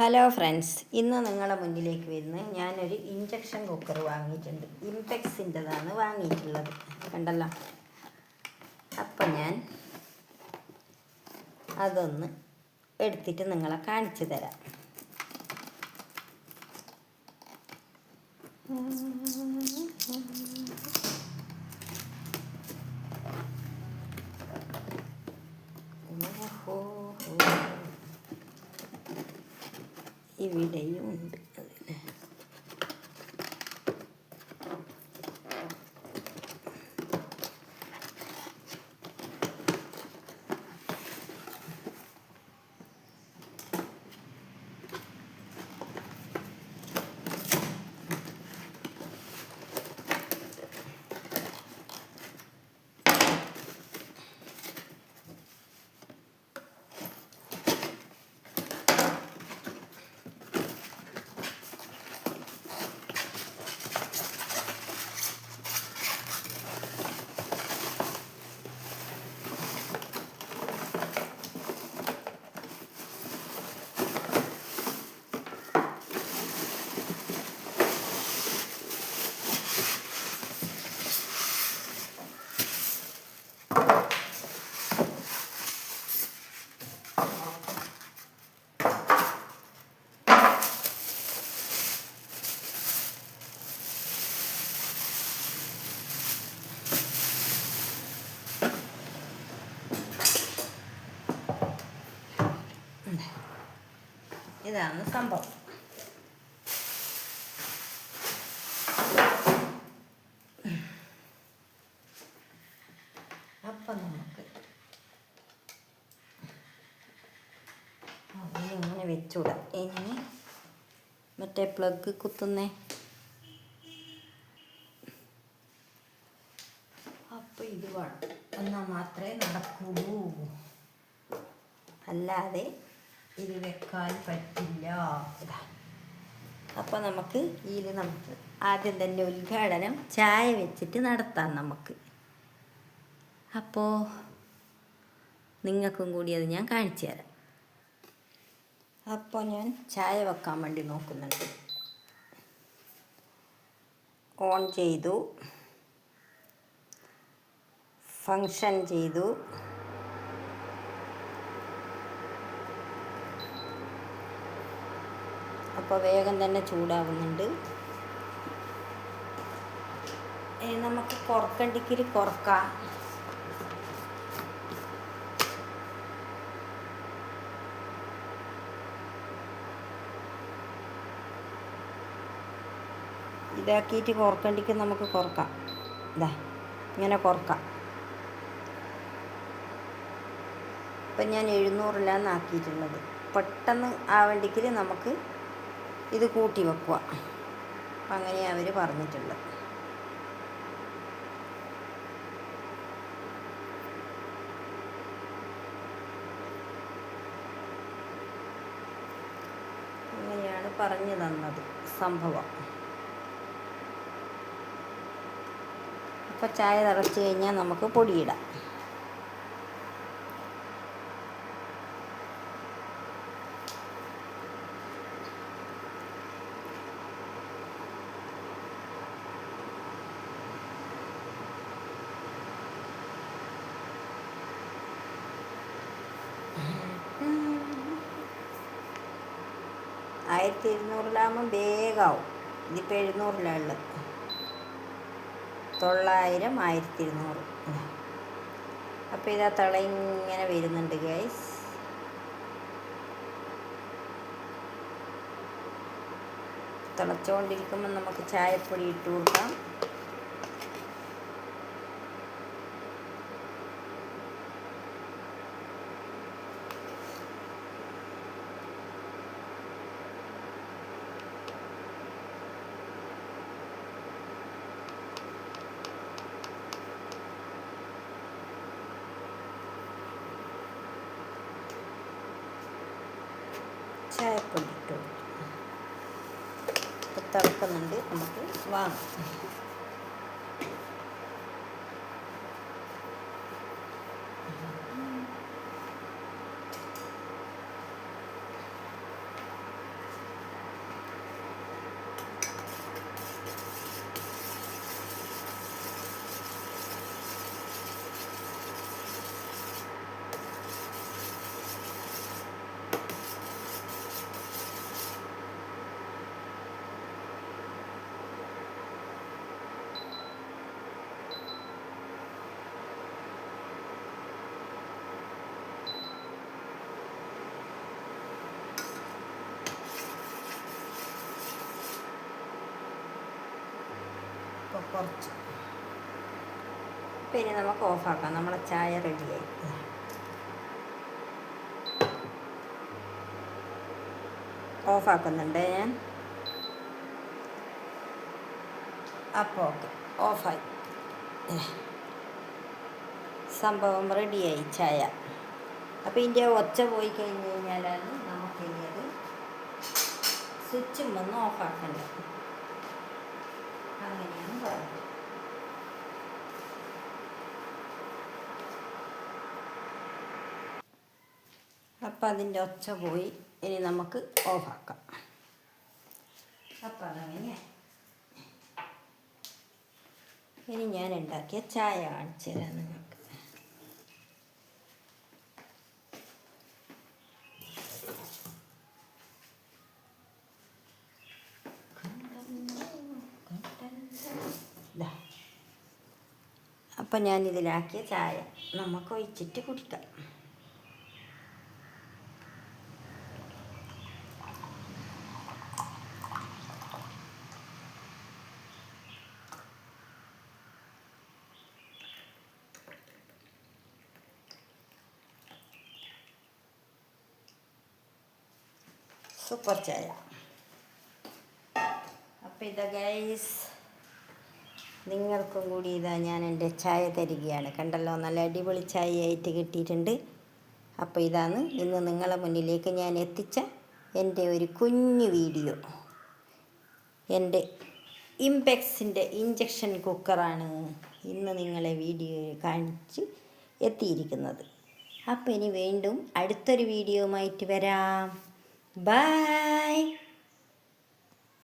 Hello friends ഇന്ന് നിങ്ങളുടെ മുന്നിലേക്ക് വരുന്ന ഞാനൊരു ഇഞ്ചക്ഷൻ കുക്കർ വാങ്ങിയിട്ടുണ്ട്. ഇൻഫെക്സിന്റെതാണ് വാങ്ങിയിട്ടുള്ളത്. കണ്ടല്ലോ? അപ്പം ഞാൻ അതൊന്ന് എടുത്തിട്ട് നിങ്ങളെ കാണിച്ചു തരാം. 이 위 내용입니다. ഇതാണ് സംഭവം. അപ്പം നമുക്ക് ഇങ്ങനെ വെച്ചുവിടാം ഇനി മറ്റേ പ്ലഗ് കുത്തുന്നേ. അപ്പൊ ഇത് വേണം എന്നാൽ മാത്രമേ നടക്കൂ അല്ലാതെ ഇത് വെക്കാൻ പറ്റില്ല. അപ്പൊ നമുക്ക് ഇതിൽ നമുക്ക് ആദ്യം തന്നെ ഉദ്ഘാടനം ചായ വെച്ചിട്ട് നടത്താം നമുക്ക്. അപ്പോൾ നിങ്ങൾക്കും കൂടി അത് ഞാൻ കാണിച്ചു തരാം. അപ്പോൾ ഞാൻ ചായ വെക്കാൻ വേണ്ടി നോക്കുന്നുണ്ട്. ഓൺ ചെയ്തു. ഫങ്ഷൻ ചെയ്തു. അപ്പോൾ വേഗം തന്നെ ചൂടാവുന്നുണ്ട്. നമുക്ക് കുറക്കണ്ടിക്കിരി കുറക്കാം. ഇതാക്കിയിട്ട് കുറക്കണ്ടിക്ക് നമുക്ക് കുറക്കാം. ഇതാ ഇങ്ങനെ കുറക്കാം. ഇപ്പം ഞാൻ എഴുന്നൂറിലാണ് ആക്കിയിട്ടുള്ളത് പെട്ടെന്ന് ആവേണ്ടിക്കിൽ നമുക്ക് ഇത് കൂട്ടി വെക്കുക. അപ്പം അങ്ങനെയാണ് അവർ പറഞ്ഞിട്ടുള്ളത്. അങ്ങനെയാണ് പറഞ്ഞു തന്നത് സംഭവം. അപ്പോൾ ചായ തിളച്ച് കഴിഞ്ഞാൽ നമുക്ക് പൊടിയിടാം. ആയിരത്തി ഇരുന്നൂറിലാകുമ്പം വേഗമാവും ഇതിപ്പോൾ എഴുന്നൂറിലാണ് ഉള്ളത്. തൊള്ളായിരം ആയിരത്തി ഇരുന്നൂറ് അപ്പോൾ ഇതാ തള ഇങ്ങനെ വരുന്നുണ്ട് ഗൈസ് തിളച്ചുകൊണ്ടിരിക്കുമ്പോൾ നമുക്ക് ചായപ്പൊടി ഇട്ട് കൊടുക്കാം ചായപ്പൊടി ഇട്ട് കൊടുത്തു ഇപ്പം തിളക്കുന്നുണ്ട് നമുക്ക് വാങ്ങാം. കുറച്ച്. പിന്നെ നമുക്ക് ഓഫാക്കാം. നമ്മളെ ചായ റെഡിയായി. ഓഫാക്കുന്നുണ്ട് ഞാൻ. അപ്പോൾ ഓക്കെ. ഓഫായി. സംഭവം റെഡിയായി ചായ. അപ്പോൾ ഇതിന്റെ ഒച്ച പോയി കഴിഞ്ഞ് കഴിഞ്ഞാലാണ് നമുക്ക് ഇനി അത് സ്വിച്ചും വന്ന് ഓഫാക്കേണ്ടത്. അങ്ങനെയാണ്. പറയുന്നത് അപ്പം അതിന്റെ ഒച്ച പോയി. ഇനി നമുക്ക് ഓഫാക്കാം. അപ്പം അതങ്ങനെ. ഇനി ഞാൻ ഉണ്ടാക്കിയ ചായ കാണിച്ചു തരാം നിങ്ങൾക്ക് ദാ. അപ്പം ഞാൻ ഇതിലാക്കിയ ചായ നമുക്ക് ഒഴിച്ചിട്ട് കുടിക്കാം. സൂപ്പർ ചായ. അപ്പം ഇതാ ഗൈസ് നിങ്ങൾക്കും കൂടി ഇതാ ഞാൻ എന്റെ ചായ തരികയാണ്. കണ്ടല്ലോ നല്ല അടിപൊളി ചായയായിട്ട് കിട്ടിയിട്ടുണ്ട്. അപ്പോൾ ഇതാണ് ഇന്ന് നിങ്ങളെ മുന്നിലേക്ക് ഞാൻ എത്തിച്ച എന്റെ ഒരു കുഞ്ഞു വീഡിയോ. എന്റെ ഇംപെക്സിന്റെ ഇഞ്ചക്ഷൻ കുക്കറാണ് ഇന്ന് നിങ്ങളെ വീഡിയോ കാണിച്ച് എത്തിയിരിക്കുന്നത്. അപ്പോൾ ഇനി വീണ്ടും അടുത്തൊരു ആയിട്ട് വരാം. ബൈ!